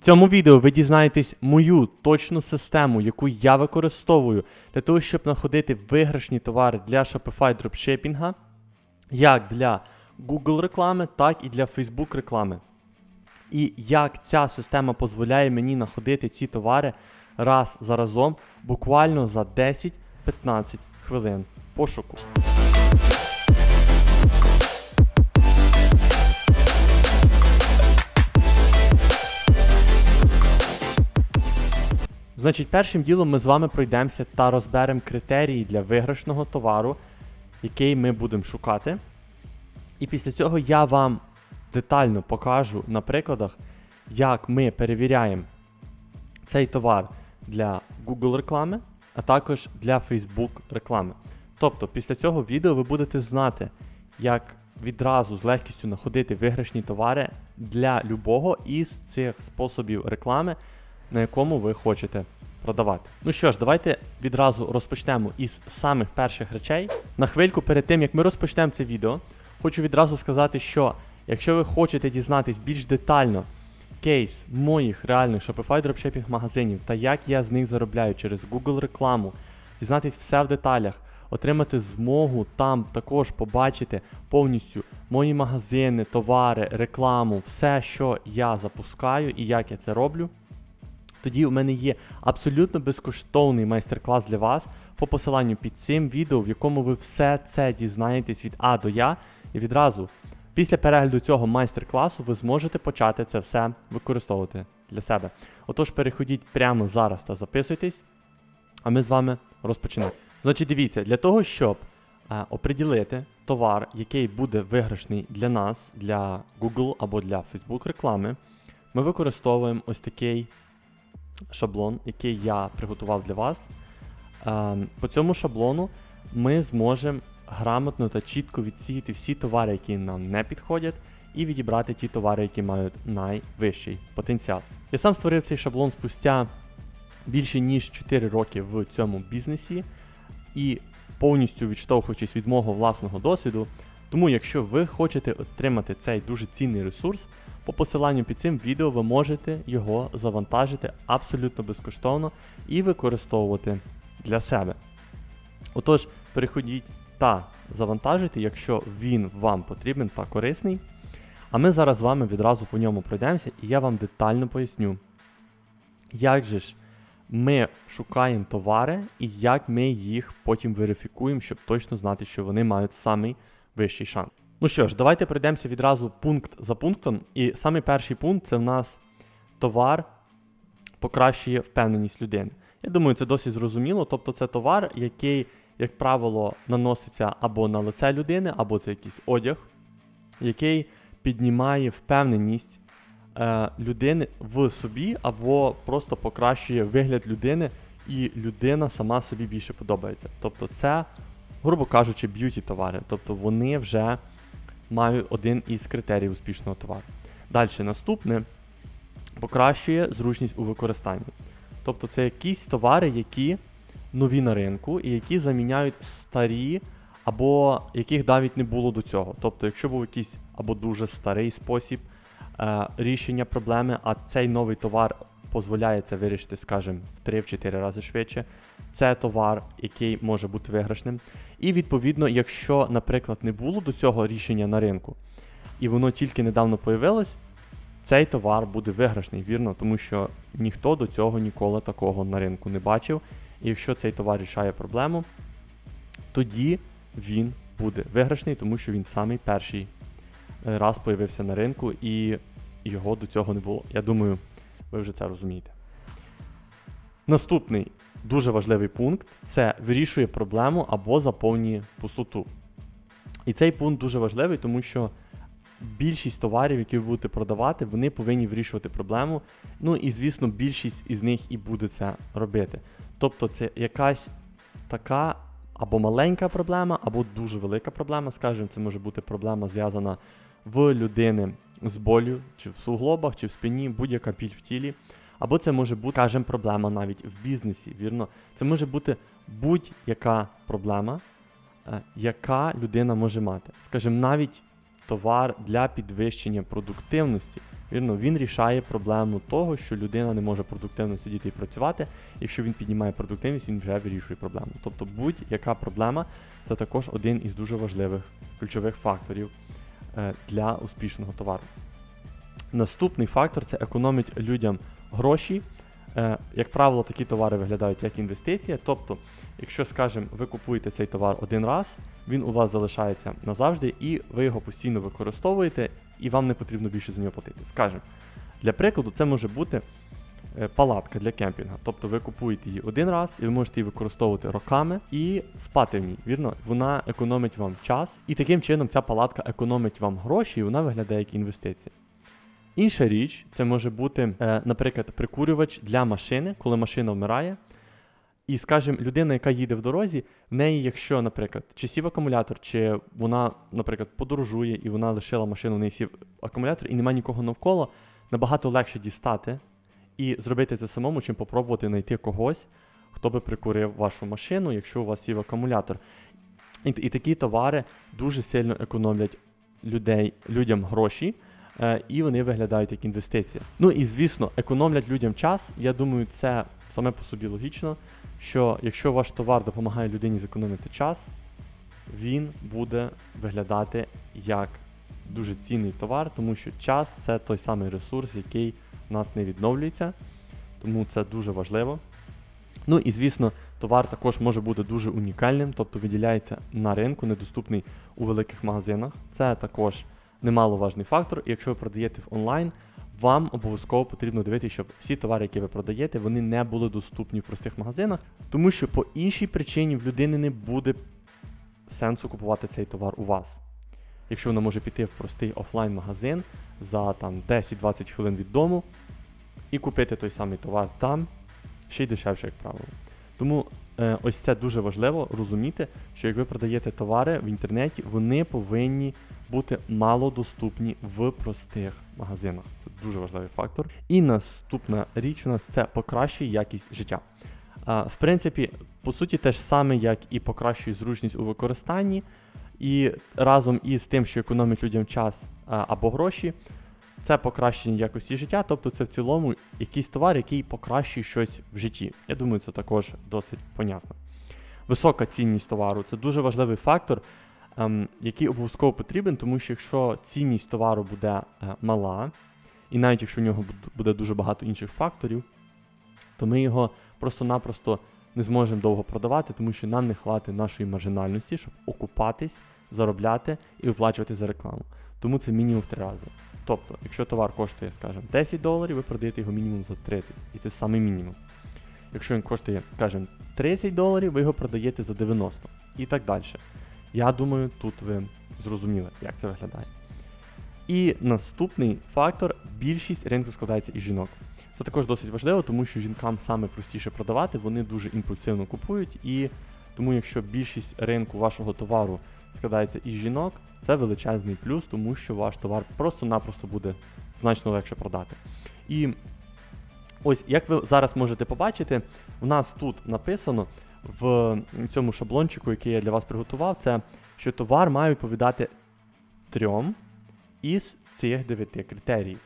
Цьому відео ви дізнаєтесь мою точну систему, яку я використовую для того, щоб знаходити виграшні товари для Shopify дропшипінга, як для Google реклами, так і для Facebook реклами. І як ця система дозволяє мені знаходити ці товари раз за разом, буквально за 10-15 хвилин пошуку. Значить, першим ділом ми з вами пройдемося та розберемо критерії для виграшного товару, який ми будемо шукати. І після цього я вам детально покажу на прикладах, як ми перевіряємо цей товар для Google реклами, а також для Facebook реклами. Тобто, після цього відео ви будете знати, як відразу з легкістю знаходити виграшні товари для любого із цих способів реклами, на якому ви хочете продавати. Ну що ж, давайте відразу розпочнемо із самих перших речей. На хвильку перед тим, як ми розпочнемо це відео, хочу відразу сказати, що якщо ви хочете дізнатись більш детально кейс моїх реальних Shopify дропшипінг магазинів та як я з них заробляю через Google рекламу, дізнатись все в деталях, отримати змогу там також побачити повністю мої магазини, товари, рекламу, все, що я запускаю і як я це роблю. Тоді у мене є абсолютно безкоштовний майстер-клас для вас по посиланню під цим відео, в якому ви все це дізнаєтесь від А до Я. І відразу після перегляду цього майстер-класу ви зможете почати це все використовувати для себе. Отож, переходіть прямо зараз та записуйтесь, а ми з вами розпочинаємо. Значить, дивіться, для того, щоб е, оприділити товар, який буде виграшний для нас, для Google або для Facebook реклами, ми використовуємо ось такий шаблон, який я приготував для вас. Ем, По цьому шаблону ми зможемо грамотно та чітко відсіяти всі товари, які нам не підходять, і відібрати ті товари, які мають найвищий потенціал. Я сам створив цей шаблон спустя більше ніж 4 роки в цьому бізнесі і повністю відштовхуючись від мого власного досвіду. Тому, якщо ви хочете отримати цей дуже цінний ресурс, по посиланню під цим відео ви можете його завантажити абсолютно безкоштовно і використовувати для себе. Отож, переходіть та завантажуйте, якщо він вам потрібен та корисний. А ми зараз з вами відразу по ньому пройдемося, і я вам детально поясню, як же ж ми шукаємо товари і як ми їх потім верифікуємо, щоб точно знати, що вони мають самий вищий шанс. Ну що ж, давайте пройдемося відразу пункт за пунктом. І самий перший пункт це в нас товар покращує впевненість людини. Я думаю, це досить зрозуміло. Тобто, це товар, який, як правило, наноситься або на лице людини, або це якийсь одяг, який піднімає впевненість е, людини в собі, або просто покращує вигляд людини, і людина сама собі більше подобається. Тобто, це, грубо кажучи, б'юті товари. Тобто вони вже мають один із критеріїв успішного товару. Далі, наступне покращує зручність у використанні. Тобто, це якісь товари, які нові на ринку, і які заміняють старі, або яких навіть не було до цього. Тобто, якщо був якийсь або дуже старий спосіб е, рішення проблеми, а цей новий товар дозволяє це вирішити, скажімо, в 3-4 рази швидше. Це товар, який може бути виграшним. І відповідно, якщо, наприклад, не було до цього рішення на ринку, і воно тільки недавно появилось, цей товар буде виграшний, вірно, тому що ніхто до цього ніколи такого на ринку не бачив. І якщо цей товар рішає проблему, тоді він буде виграшний, тому що він самий перший е, раз появився на ринку і його до цього не було. Я думаю, ви вже це розумієте. Наступний дуже важливий пункт це вирішує проблему або заповнює пустоту. І цей пункт дуже важливий, тому що більшість товарів, які ви будете продавати, вони повинні вирішувати проблему. Ну і, звісно, більшість із них і буде це робити. Тобто, це якась така або маленька проблема, або дуже велика проблема. Скажімо, це може бути проблема зв'язана в людини з болю, чи в суглобах, чи в спині, будь-яка біль в тілі. Або це може бути, скажімо, проблема навіть в бізнесі, вірно? Це може бути будь-яка проблема, е, яка людина може мати. Скажімо, навіть товар для підвищення продуктивності. Вірно, він рішає проблему того, що людина не може продуктивно сидіти і працювати. Якщо він піднімає продуктивність, він вже вирішує проблему. Тобто будь-яка проблема це також один із дуже важливих ключових факторів для успішного товару. Наступний фактор це економить людям гроші. Е, Як правило, такі товари виглядають як інвестиція. Тобто, якщо, скажімо, ви купуєте цей товар один раз, він у вас залишається назавжди, і ви його постійно використовуєте, і вам не потрібно більше за нього платити. Скажімо, для прикладу, це може бути е, палатка для кемпінга. Тобто ви купуєте її один раз, і ви можете її використовувати роками і спати в ній. Вірно, вона економить вам час, і таким чином ця палатка економить вам гроші, і вона виглядає як інвестиція. Інша річ, це може бути, е, наприклад, прикурювач для машини, коли машина вмирає. І, скажімо, людина, яка їде в дорозі, в неї, якщо, наприклад, чи сів акумулятор, чи вона, наприклад, подорожує і вона лишила машину, в неї сів акумулятор, і немає нікого навколо, набагато легше дістати і зробити це самому, чим попробувати знайти когось, хто би прикурив вашу машину, якщо у вас сів акумулятор. І, і такі товари дуже сильно економлять людей, людям гроші. е, І вони виглядають як інвестиція. Ну і звісно, економлять людям час. Я думаю, це саме по собі логічно, що якщо ваш товар допомагає людині зекономити час, він буде виглядати як дуже цінний товар, тому що час це той самий ресурс, який нас не відновлюється. Тому це дуже важливо. Ну і звісно, товар також може бути дуже унікальним, тобто виділяється на ринку, недоступний у великих магазинах. Це також немаловажний фактор. І якщо ви продаєте в онлайн, вам обов'язково потрібно дивитися, щоб всі товари, які ви продаєте, вони не були доступні в простих магазинах, тому що по іншій причині в людини не буде сенсу купувати цей товар у вас. Якщо вона може піти в простий офлайн-магазин за там 10-20 хвилин від дому і купити той самий товар там, ще й дешевше, як правило. Тому е, ось це дуже важливо розуміти, що як ви продаєте товари в інтернеті, вони повинні бути малодоступні в простих магазинах. Це дуже важливий фактор. І наступна річ у нас це покращує якість життя. В принципі, по суті, те ж саме, як і покращує зручність у використанні, і разом із тим, що економить людям час або гроші, це покращення якості життя, тобто це в цілому якийсь товар, який покращує щось в житті. Я думаю, це також досить понятно. Висока цінність товару це дуже важливий фактор, ем, який обов'язково потрібен, тому що якщо цінність товару буде е, мала, і навіть якщо в нього буде дуже багато інших факторів, то ми його просто-напросто не зможемо довго продавати, тому що нам не хватить нашої маржинальності, щоб окупатись, заробляти і виплачувати за рекламу. Тому це мінімум в три рази. Тобто, якщо товар коштує, скажімо, 10 доларів, ви продаєте його мінімум за 30. І це саме мінімум. Якщо він коштує, скажімо, 30 доларів, ви його продаєте за 90 і так далі. Я думаю, тут ви зрозуміли, як це виглядає. І наступний фактор більшість ринку складається із жінок. Це також досить важливо, тому що жінкам саме простіше продавати, вони дуже імпульсивно купують, і тому, якщо більшість ринку вашого товару складається із жінок, це величезний плюс, тому що ваш товар просто-напросто буде значно легше продати. І ось як ви зараз можете побачити, в нас тут написано в цьому шаблончику, який я для вас приготував, це що товар має відповідати трьом із цих дев'яти критеріїв.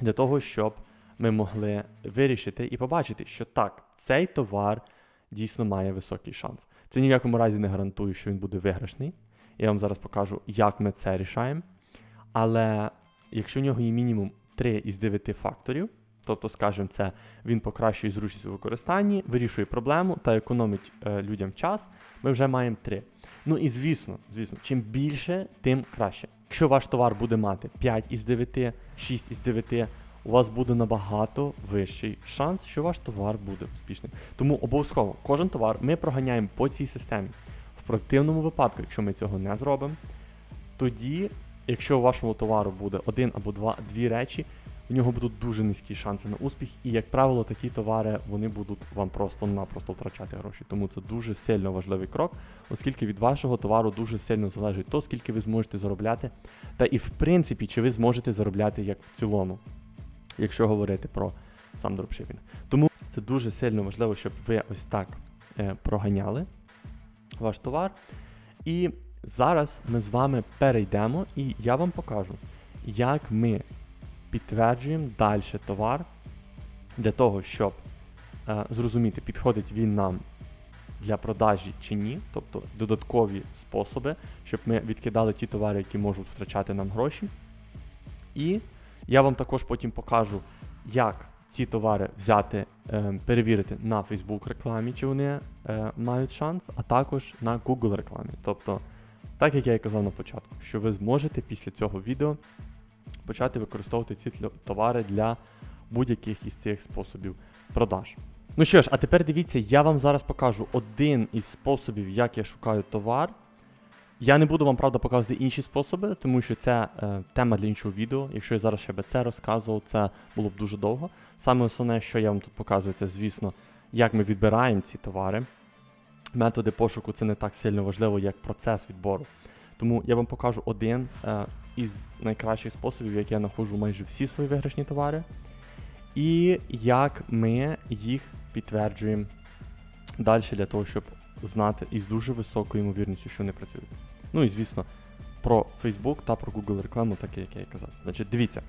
Для того, щоб ми могли вирішити і побачити, що так, цей товар дійсно має високий шанс. Це ні в якому разі не гарантує, що він буде виграшний. Я вам зараз покажу, як ми це рішаємо. Але якщо в нього є мінімум 3 із 9 факторів, тобто, скажімо, це він покращує зручність у використанні, вирішує проблему та економить е, людям час, ми вже маємо 3. Ну і звісно, звісно, чим більше, тим краще. Якщо ваш товар буде мати 5 із 9, 6 із 9, у вас буде набагато вищий шанс, що ваш товар буде успішним. Тому обов'язково кожен товар ми проганяємо по цій системі. В противному випадку, якщо ми цього не зробимо, тоді, якщо у вашому товару буде один або два дві речі, у нього будуть дуже низькі шанси на успіх, і, як правило, такі товари вони будуть вам просто-напросто втрачати гроші. Тому це дуже сильно важливий крок, оскільки від вашого товару дуже сильно залежить то, скільки ви зможете заробляти, та і в принципі, чи ви зможете заробляти як в цілому, якщо говорити про сам дропшипінг. Тому це дуже сильно важливо, щоб ви ось так е, проганяли ваш товар. І Зараз ми з вами перейдемо і я вам покажу, як ми підтверджуємо далі товар для того, щоб е, зрозуміти, підходить він нам для продажі чи ні, тобто додаткові способи, щоб ми відкидали ті товари, які можуть втрачати нам гроші. І я вам також потім покажу, як ці товари взяти, е, перевірити на Facebook рекламі, чи вони е, мають шанс, а також на Google рекламі. Тобто, так як я і казав на початку, що ви зможете після цього відео почати використовувати ці товари для будь-яких із цих способів продаж. Ну що ж, а тепер дивіться, я вам зараз покажу один із способів, як я шукаю товар. Я не буду вам, правда, показувати інші способи, тому що це е, тема для іншого відео. Якщо я зараз ще би це розказував, це було б дуже довго. Саме основне, що я вам тут показую, це, звісно, як ми відбираємо ці товари. Методи пошуку це не так сильно важливо, як процес відбору. Тому я вам покажу один е, із найкращих способів, як я знаходжу майже всі свої виграшні товари, і як ми їх підтверджуємо далі для того, щоб знати із дуже високою ймовірністю, що вони працюють. Ну і звісно, про Facebook та про Google рекламу, так як я і казав. Значить, дивіться,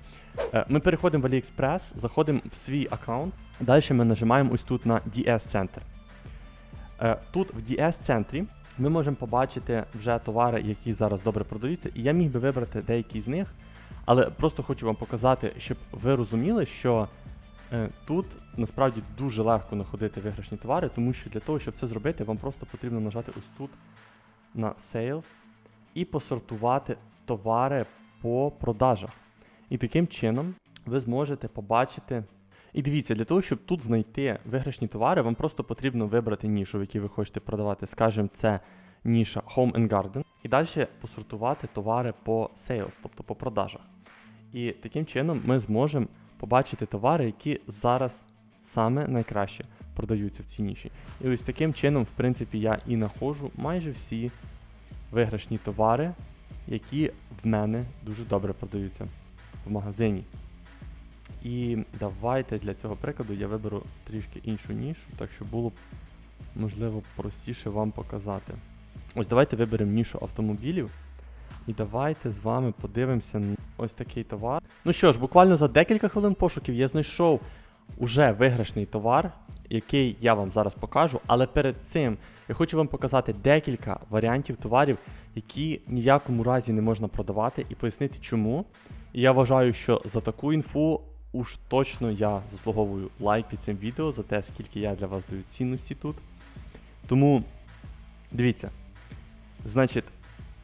е, ми переходимо в AliExpress, заходимо в свій аккаунт. Далі ми нажимаємо ось тут на DS-центр. Тут в DS-центрі ми можемо побачити вже товари, які зараз добре продаються, і я міг би вибрати деякі з них, але просто хочу вам показати, щоб ви розуміли, що е, тут насправді дуже легко знаходити виграшні товари, тому що для того, щоб це зробити, вам просто потрібно нажати ось тут на Sales і посортувати товари по продажах. І таким чином ви зможете побачити. І дивіться, для того, щоб тут знайти виграшні товари, вам просто потрібно вибрати нішу, в якій ви хочете продавати. Скажімо, це ніша Home and Garden. І далі посортувати товари по sales, тобто по продажах. І таким чином ми зможемо побачити товари, які зараз саме найкраще продаються в цій ніші. І ось таким чином, в принципі, я і знаходжу майже всі виграшні товари, які в мене дуже добре продаються в магазині. І давайте для цього прикладу я виберу трішки іншу нішу, так щоб було б можливо простіше вам показати. Ось давайте виберемо нішу автомобілів. І давайте з вами подивимося на ось такий товар. Ну що ж, буквально за декілька хвилин пошуків я знайшов уже виграшний товар, який я вам зараз покажу. Але перед цим я хочу вам показати декілька варіантів товарів, які ніякому разі не можна продавати, і пояснити чому. І я вважаю, що за таку інфу уж точно я заслуговую лайк під цим відео за те, скільки я для вас даю цінності тут. Тому дивіться, значить,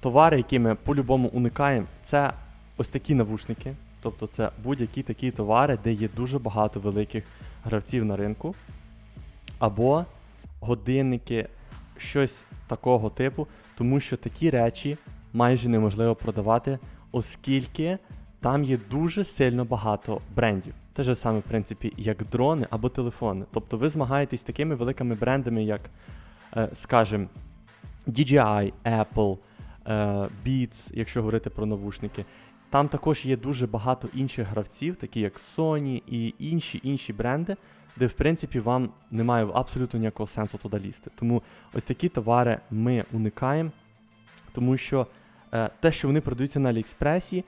товари, які ми по-любому уникаємо, це ось такі навушники. Тобто це будь-які такі товари, де є дуже багато великих гравців на ринку. Або годинники, щось такого типу, тому що такі речі майже неможливо продавати, оскільки там є дуже сильно багато брендів. Те ж саме, в принципі, як дрони або телефони. Тобто ви змагаєтесь з такими великими брендами, як, е, скажімо, DJI, Apple, е, Beats, якщо говорити про навушники. Там також є дуже багато інших гравців, такі як Sony і інші інші бренди, де в принципі вам немає абсолютно ніякого сенсу туди лізти. Тому ось такі товари ми уникаємо, тому що е, те, що вони продаються на Аліекспресі,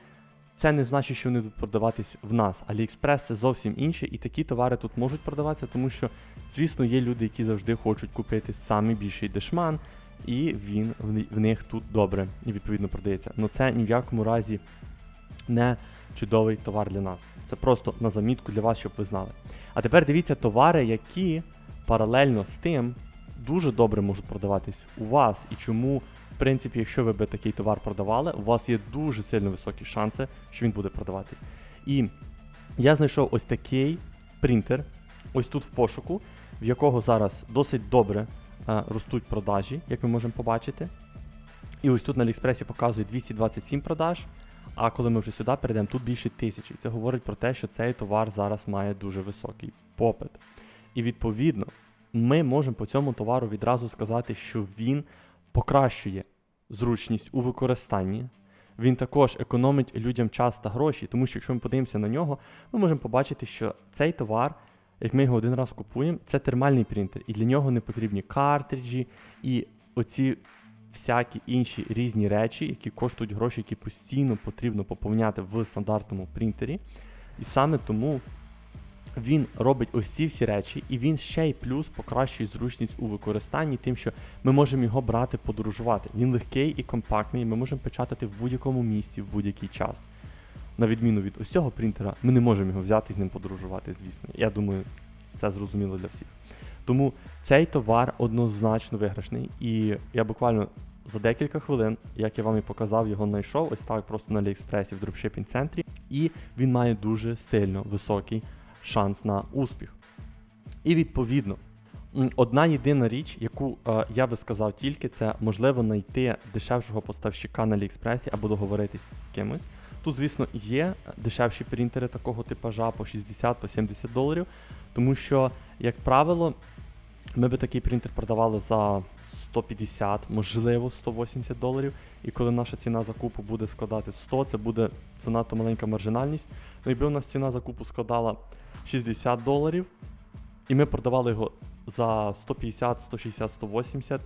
це не значить, що вони будуть продаватись в нас. Аліекспрес це зовсім інше, і такі товари тут можуть продаватися, тому що, звісно, є люди, які завжди хочуть купити самий більший дешман, і він в них тут добре і відповідно продається. Ну це ні в якому разі не чудовий товар для нас. Це просто на замітку для вас, щоб ви знали. А тепер дивіться товари, які паралельно з тим дуже добре можуть продаватись у вас. І чому, принципі, якщо ви би такий товар продавали, у вас є дуже сильно високі шанси, що він буде продаватись. І я знайшов ось такий принтер, ось тут в пошуку, в якого зараз досить добре е, ростуть продажі, як ми можемо побачити. І ось тут на Аліекспресі показує 227 продаж. А коли ми вже сюди перейдемо, тут більше тисячі. Це говорить про те, що цей товар зараз має дуже високий попит. І відповідно, ми можемо по цьому товару відразу сказати, що він покращує зручність у використанні. Він також економить людям час та гроші, тому що якщо ми подивимося на нього, ми можемо побачити, що цей товар, як ми його один раз купуємо, це термальний принтер, і для нього не потрібні картриджі і оці всякі інші різні речі, які коштують гроші, які постійно потрібно поповняти в стандартному принтері. І саме тому він робить ось ці всі речі, і він ще й плюс покращує зручність у використанні, тим, що ми можемо його брати, подорожувати. Він легкий і компактний, ми можемо печатати в будь-якому місці в будь-який час. На відміну від ось цього принтера, ми не можемо його взяти з ним подорожувати, звісно. Я думаю, це зрозуміло для всіх. Тому цей товар однозначно виграшний, і я буквально за декілька хвилин, як я вам і показав, його знайшов ось так просто на Аліекспресі в дропшипінг центрі, і він має дуже сильно високий шанс на успіх. І відповідно, одна єдина річ, яку е, я би сказав тільки, це можливо знайти дешевшого поставщика на Аліекспресі або договоритись з кимось. Тут, звісно, є дешевші принтери такого типажа по 60 по 70 доларів, тому що, як правило, ми би такий принтер продавали за 150, можливо, 180 доларів. І коли наша ціна закупу буде складати 100, це буде занадто маленька маржинальність. Ну, якби у нас ціна закупу складала 60 доларів, і ми продавали його за 150, 160, 180,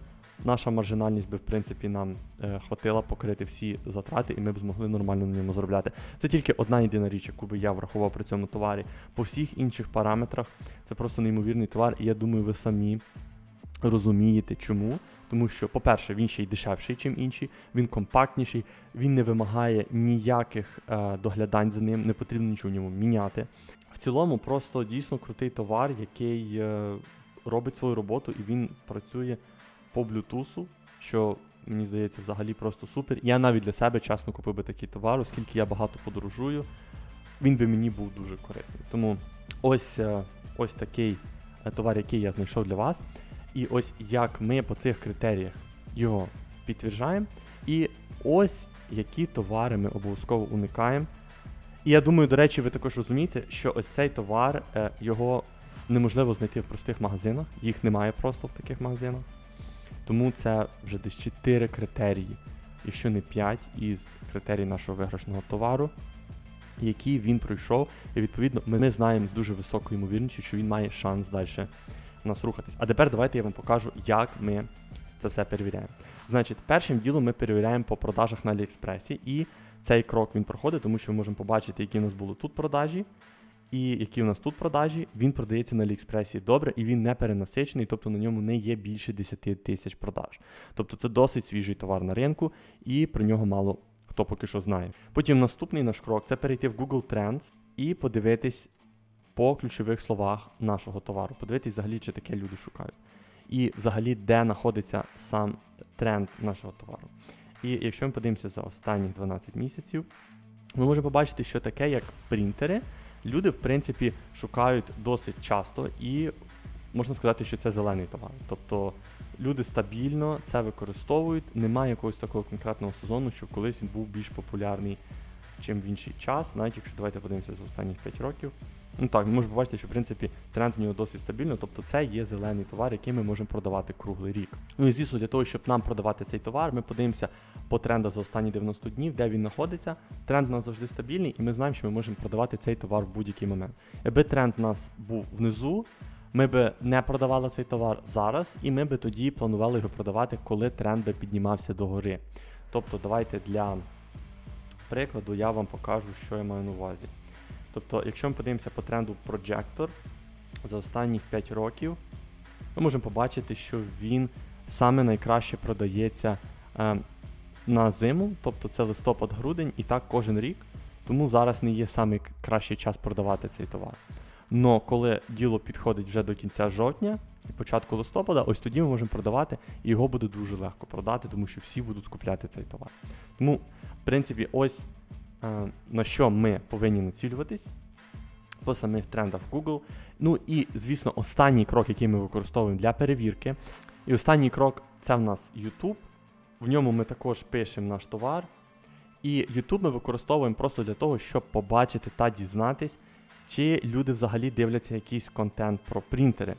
наша маржинальність би, в принципі, нам е, хватила покрити всі затрати, і ми б змогли нормально на ньому заробляти. Це тільки одна єдина річ, яку би я врахував при цьому товарі. По всіх інших параметрах це просто неймовірний товар, і я думаю, ви самі розумієте, чому. Тому що, по-перше, він ще й дешевший, ніж інші, він компактніший, він не вимагає ніяких е, доглядань за ним, не потрібно нічого в ньому міняти. В цілому, просто дійсно крутий товар, який е, робить свою роботу і він працює по блютусу, що мені здається взагалі просто супер. Я навіть для себе чесно купив би такий товар, оскільки я багато подорожую, він би мені був дуже корисний. Тому ось, е, ось такий е, товар, який я знайшов для вас. І ось як ми по цих критеріях його підтверджаємо. І ось які товари ми обов'язково уникаємо. І я думаю, до речі, ви також розумієте, що ось цей товар, е, його неможливо знайти в простих магазинах, їх немає просто в таких магазинах. Тому це вже десь 4 критерії, якщо не 5 із критерій нашого виграшного товару, які він пройшов. І відповідно ми не знаємо з дуже високою ймовірністю, що він має шанс далі нас рухатись. А тепер давайте я вам покажу, як ми це все перевіряємо. Значить, першим ділом ми перевіряємо по продажах на Аліекспресі, і цей крок він проходить, тому що ми можемо побачити, які у нас були тут продажі, і які у нас тут продажі. Він продається на Аліекспресі добре, і він не перенасичений, тобто на ньому не є більше 10 тисяч продаж. Тобто це досить свіжий товар на ринку, і про нього мало хто поки що знає. Потім наступний наш крок це перейти в Google Trends і подивитись по ключових словах нашого товару. Подивитись взагалі, чи таке люди шукають. І взагалі, де знаходиться сам тренд нашого товару. І якщо ми подивимося за останні 12 місяців, ми можемо побачити, що таке, як принтери, люди, в принципі, шукають досить часто, і можна сказати, що це зелений товар. Тобто люди стабільно це використовують, немає якогось такого конкретного сезону, що колись він був більш популярний, чим в інший час, навіть якщо давайте подивимося за останні 5 років. Ну так, ми можемо побачити, що в принципі тренд в нього досить стабільний, тобто це є зелений товар, який ми можемо продавати круглий рік. Ну і звісно, для того, щоб нам продавати цей товар, ми подивимося по тренду за останні 90 днів, де він знаходиться. Тренд у нас завжди стабільний, і ми знаємо, що ми можемо продавати цей товар в будь-який момент. Якби тренд у нас був внизу, ми би не продавали цей товар зараз, і ми би тоді планували його продавати, коли тренд піднімався догори. Тобто, давайте для прикладу я вам покажу, що я маю на увазі. Тобто, якщо ми подивимося по тренду Projector за останні 5 років, ми можемо побачити, що він саме найкраще продається е, на зиму, тобто це листопад-грудень, і так кожен рік. Тому зараз не є найкращий час продавати цей товар. Но коли діло підходить вже до кінця жовтня і початку листопада, ось тоді ми можемо продавати, і його буде дуже легко продати, тому що всі будуть скупляти цей товар. Тому, в принципі, ось е, на що ми повинні націлюватись по самих трендах Google. Ну і, звісно, останній крок, який ми використовуємо для перевірки. І останній крок це в нас YouTube. В ньому ми також пишемо наш товар. І YouTube ми використовуємо просто для того, щоб побачити та дізнатись, чи люди взагалі дивляться якийсь контент про принтери.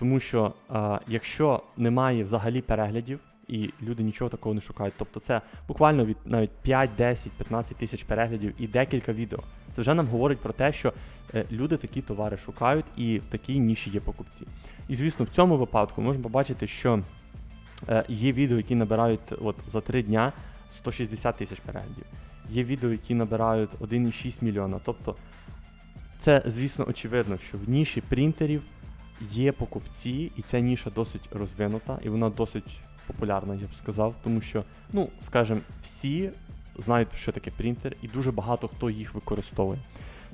Тому що е, якщо немає взагалі переглядів, і люди нічого такого не шукають, тобто це буквально від навіть 5, 10, 15 тисяч переглядів і декілька відео. Це вже нам говорить про те, що е, люди такі товари шукають і в такій ніші є покупці. І звісно, в цьому випадку можемо побачити, що Е, є відео, які набирають от, за 3 дня 160 тисяч переглядів. Є відео, які набирають 1,6 мільйона. Тобто, це, звісно, очевидно, що в ніші принтерів є покупці, і ця ніша досить розвинута, і вона досить популярна, я б сказав, тому що, ну, скажімо, всі знають, що таке принтер, і дуже багато хто їх використовує.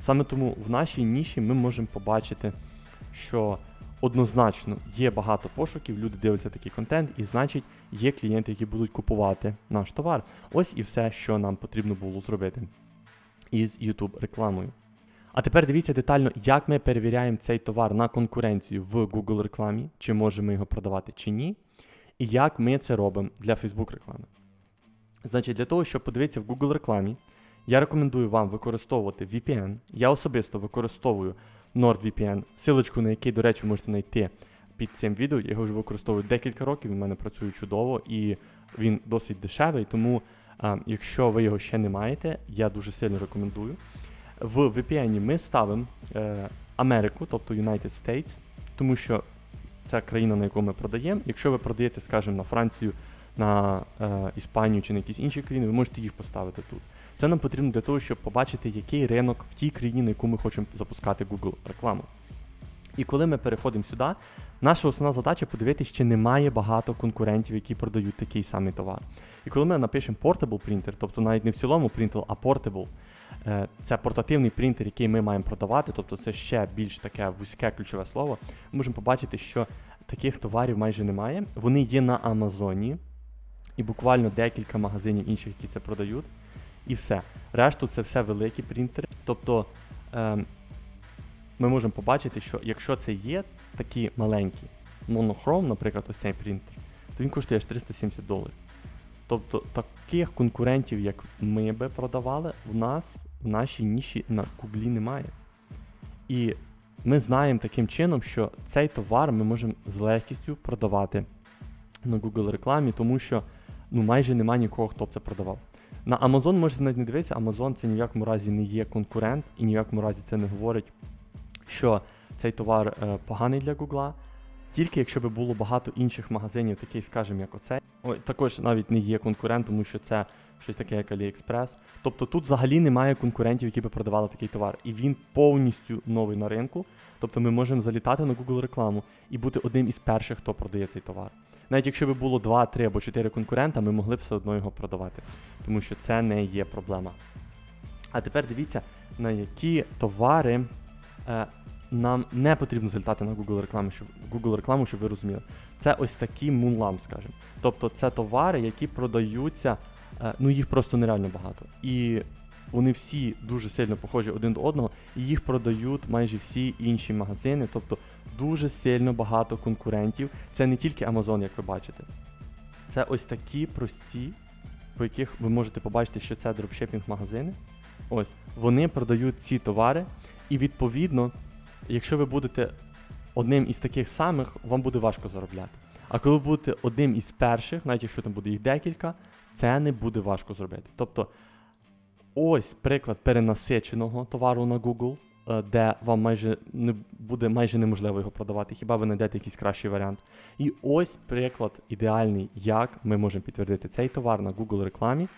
Саме тому в нашій ніші ми можемо побачити, що однозначно є багато пошуків, люди дивляться такий контент, і значить є клієнти, які будуть купувати наш товар. Ось і все, що нам потрібно було зробити із YouTube рекламою. А тепер дивіться детально, як ми перевіряємо цей товар на конкуренцію в Google рекламі, чи можемо його продавати чи ні, і як ми це робимо для Facebook реклами. Значить, для того, щоб подивитися в Google рекламі, я рекомендую вам використовувати VPN. Я особисто використовую NordVPN, силочку на який, до речі, можете знайти під цим відео. Я його вже використовую декілька років, він в мене працює чудово і він досить дешевий. Тому, а, якщо ви його ще не маєте, я дуже сильно рекомендую. В VPN ми ставимо е, Америку, тобто United States, тому що це країна, на яку ми продаємо. Якщо ви продаєте, скажімо, на Францію, на е, Іспанію чи на якісь інші країни, ви можете їх поставити тут. Це нам потрібно для того, щоб побачити, який ринок в тій країні, на яку ми хочемо запускати Google рекламу. І коли ми переходимо сюди, наша основна задача подивитися, чи немає багато конкурентів, які продають такий самий товар. І коли ми напишемо Portable Printer, тобто навіть не в цілому принтер, а Portable, це портативний принтер, який ми маємо продавати, тобто це ще більш таке вузьке ключове слово, ми можемо побачити, що таких товарів майже немає. Вони є на Амазоні, і буквально декілька магазинів інших, які це продають. І все. Решту це все великі принтери. Тобто е, ми можемо побачити, що якщо це є такі маленькі монохром, наприклад, ось цей принтер, то він коштує аж 370 доларів. Тобто таких конкурентів, як ми би продавали, в нас в нашій ніші на Гуглі немає. І ми знаємо таким чином, що цей товар ми можемо з легкістю продавати на Google рекламі, тому що ну, майже немає нікого, хто б це продавав. На Amazon можете навіть не дивитися, Amazon це ні в якому разі не є конкурент, і ні в якому разі це не говорить, що цей товар е, поганий для Google. Тільки якщо би було багато інших магазинів, таких, скажімо, як оцей, ой, також навіть не є конкурент, тому що це щось таке, як AliExpress. Тобто тут взагалі немає конкурентів, які би продавали такий товар. І він повністю новий на ринку. Тобто ми можемо залітати на Google рекламу і бути одним із перших, хто продає цей товар. Навіть якщо б було 2, 3 або 4 конкурента, ми могли б все одно його продавати, тому що це не є проблема. А тепер дивіться, на які товари е, нам не потрібно залітати на Google рекламу, щоб Google рекламу, щоб ви розуміли. Це ось такі мунлам, скажімо. Тобто це товари, які продаються, е, ну їх просто нереально багато. І вони всі дуже сильно похожі один до одного, і їх продають майже всі інші магазини. Тобто дуже сильно багато конкурентів. Це не тільки Amazon, як ви бачите. Це ось такі прості, по яких ви можете побачити, що це дропшипінг магазини. Ось, вони продають ці товари, і відповідно, якщо ви будете одним із таких самих, вам буде важко заробляти. А коли ви будете одним із перших, навіть якщо там буде їх декілька, це не буде важко зробити. Тобто, ось приклад перенасиченого товару на Google, е, де вам майже не буде майже неможливо його продавати, хіба ви знайдете якийсь кращий варіант. І ось приклад ідеальний, як ми можемо підтвердити цей товар на Google рекламі,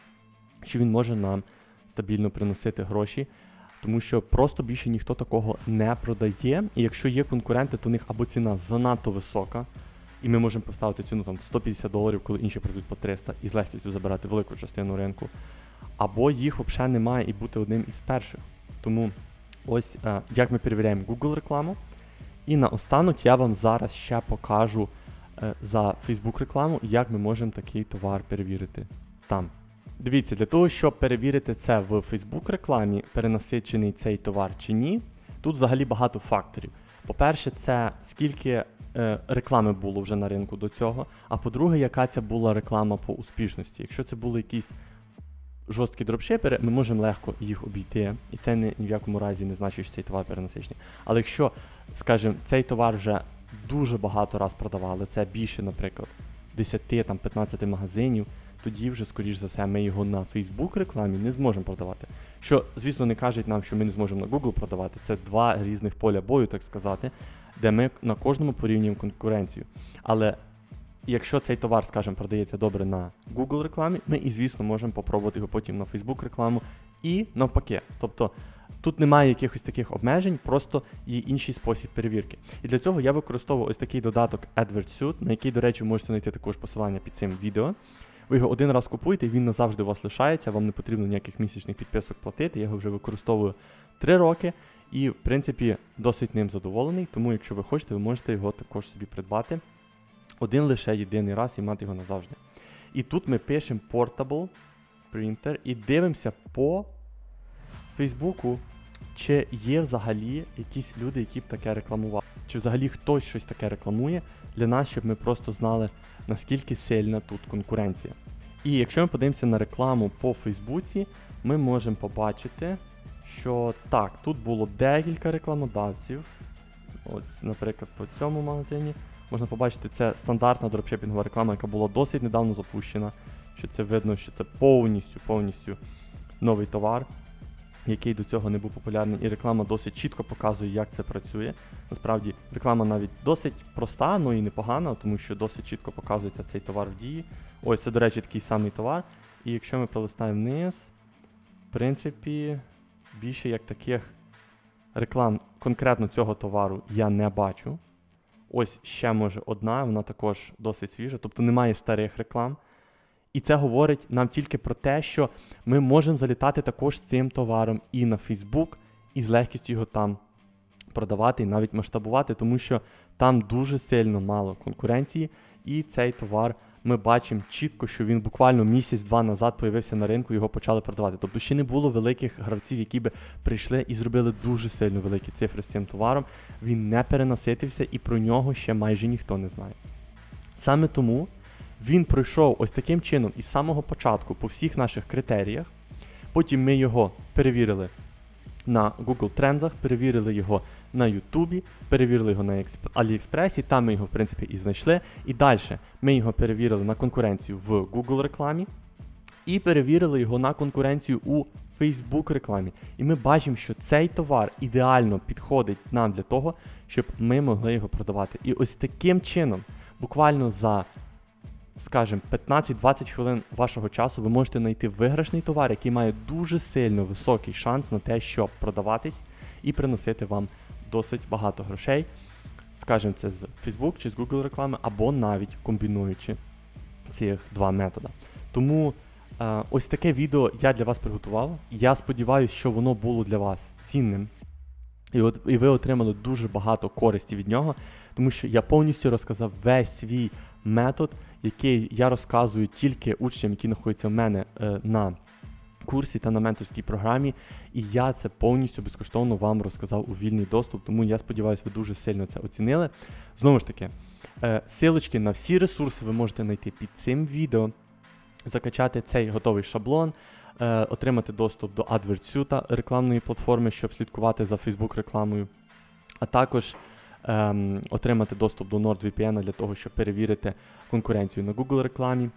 що він може нам стабільно приносити гроші. Тому що просто більше ніхто такого не продає. І якщо є конкуренти, то у них або ціна занадто висока, і ми можемо поставити ціну там 150 доларів, коли інші продають по 300 і з легкістю забирати велику частину ринку. Або їх взагалі немає і бути одним із перших. Тому ось е, як ми перевіряємо Google рекламу. І наостанок я вам зараз ще покажу е, за Facebook рекламу, як ми можемо такий товар перевірити там. Дивіться, для того, щоб перевірити це в Facebook рекламі, перенасичений цей товар чи ні, тут взагалі багато факторів. По-перше, це скільки е, реклами було вже на ринку до цього. А по-друге, яка це була реклама по успішності. Якщо це були якісь жорсткі дропшипери, ми можемо легко їх обійти. І це ні, ні в якому разі не значить, що цей товар перенасичений. Але якщо, скажімо, цей товар вже дуже багато раз продавали, це більше, наприклад, 10-15 магазинів, тоді вже, скоріш за все, ми його на Facebook рекламі не зможемо продавати. Що, звісно, не кажуть нам, що ми не зможемо на Google продавати. Це два різних поля бою, так сказати, де ми на кожному порівнюємо конкуренцію. Але якщо цей товар, скажімо, продається добре на Google рекламі, ми і звісно можемо попробувати його потім на Facebook рекламу і навпаки. Тобто тут немає якихось таких обмежень, просто є інший спосіб перевірки. І для цього я використовую ось такий додаток AdWordSuit, на який, до речі, можете знайти також посилання під цим відео. Ви його один раз купуєте, він назавжди у вас лишається, вам не потрібно ніяких місячних підписок платити. Я його вже використовую 3 роки і, в принципі, досить ним задоволений. Тому, якщо ви хочете, ви можете його також собі придбати один лише єдиний раз і мати його назавжди. І тут ми пишемо Portable Printer і дивимося по Фейсбуку, чи є взагалі якісь люди, які б таке рекламували. Чи взагалі хтось щось таке рекламує для нас, щоб ми просто знали, наскільки сильна тут конкуренція. І якщо ми подивимося на рекламу по Фейсбуці, ми можемо побачити, що так, тут було декілька рекламодавців. Ось, наприклад, по цьому магазині можна побачити, це стандартна дропшипінгова реклама, яка була досить недавно запущена. Що це видно, що це повністю повністю новий товар, який до цього не був популярний, і реклама досить чітко показує, як це працює. Насправді, реклама навіть досить проста, ну і непогана, тому що досить чітко показується цей товар в дії. Ось це, до речі, такий самий товар. І якщо ми пролистаємо вниз, в принципі, більше як таких реклам конкретно цього товару я не бачу. Ось ще може одна, вона також досить свіжа, тобто немає старих реклам. І це говорить нам тільки про те, що ми можемо залітати також з цим товаром і на Facebook, і з легкістю його там продавати, і навіть масштабувати, тому що там дуже сильно мало конкуренції, і цей товар ми бачимо чітко, що він буквально місяць-два назад появився на ринку, його почали продавати. Тобто ще не було великих гравців, які би прийшли і зробили дуже сильно великі цифри з цим товаром. Він не перенаситився і про нього ще майже ніхто не знає. Саме тому він пройшов ось таким чином із самого початку по всіх наших критеріях. Потім ми його перевірили на Google Трендах, перевірили його на Ютубі, перевірили його на Експ- Аліекспресі, там ми його, в принципі, і знайшли. І далі ми його перевірили на конкуренцію в Google рекламі і перевірили його на конкуренцію у Facebook рекламі. І ми бачимо, що цей товар ідеально підходить нам для того, щоб ми могли його продавати. І ось таким чином, буквально за скажімо, 15-20 хвилин вашого часу ви можете знайти виграшний товар, який має дуже сильно високий шанс на те, щоб продаватись і приносити вам досить багато грошей. Скажімо, це з Facebook чи з Google реклами, або навіть комбінуючи цих два методи. Тому е, ось таке відео я для вас приготував. Я сподіваюся, що воно було для вас цінним. І от і ви отримали дуже багато користі від нього, тому що я повністю розказав весь свій метод, який я розказую тільки учням, які знаходяться в мене е, на курсі та на менторській програмі. І я це повністю безкоштовно вам розказав у вільний доступ. Тому я сподіваюся, ви дуже сильно це оцінили. Знову ж таки, е, силочки на всі ресурси ви можете знайти під цим відео, закачати цей готовий шаблон. е, Отримати доступ до AdWords рекламної платформи, щоб слідкувати за Facebook рекламою, а також ем, отримати доступ до NordVPN для того, щоб перевірити конкуренцію на Google рекламі.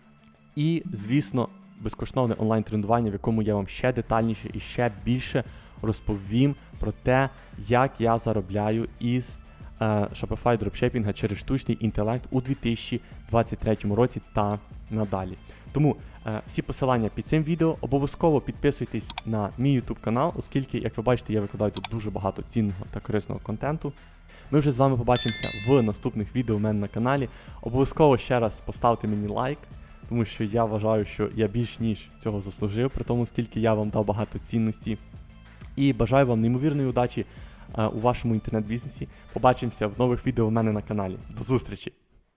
І, звісно, безкоштовне онлайн-тренування, в якому я вам ще детальніше і ще більше розповім про те, як я заробляю із е, Shopify дропшипінга через штучний інтелект у 2023 році та надалі. Тому е, всі посилання під цим відео. Обов'язково підписуйтесь на мій YouTube канал, оскільки, як ви бачите, я викладаю тут дуже багато цінного та корисного контенту. Ми вже з вами побачимося в наступних відео у мене на каналі. Обов'язково ще раз поставте мені лайк, тому що я вважаю, що я більш ніж цього заслужив, при тому, скільки я вам дав багато цінності. І бажаю вам неймовірної удачі е, у вашому інтернет-бізнесі. Побачимося в нових відео у мене на каналі. До зустрічі!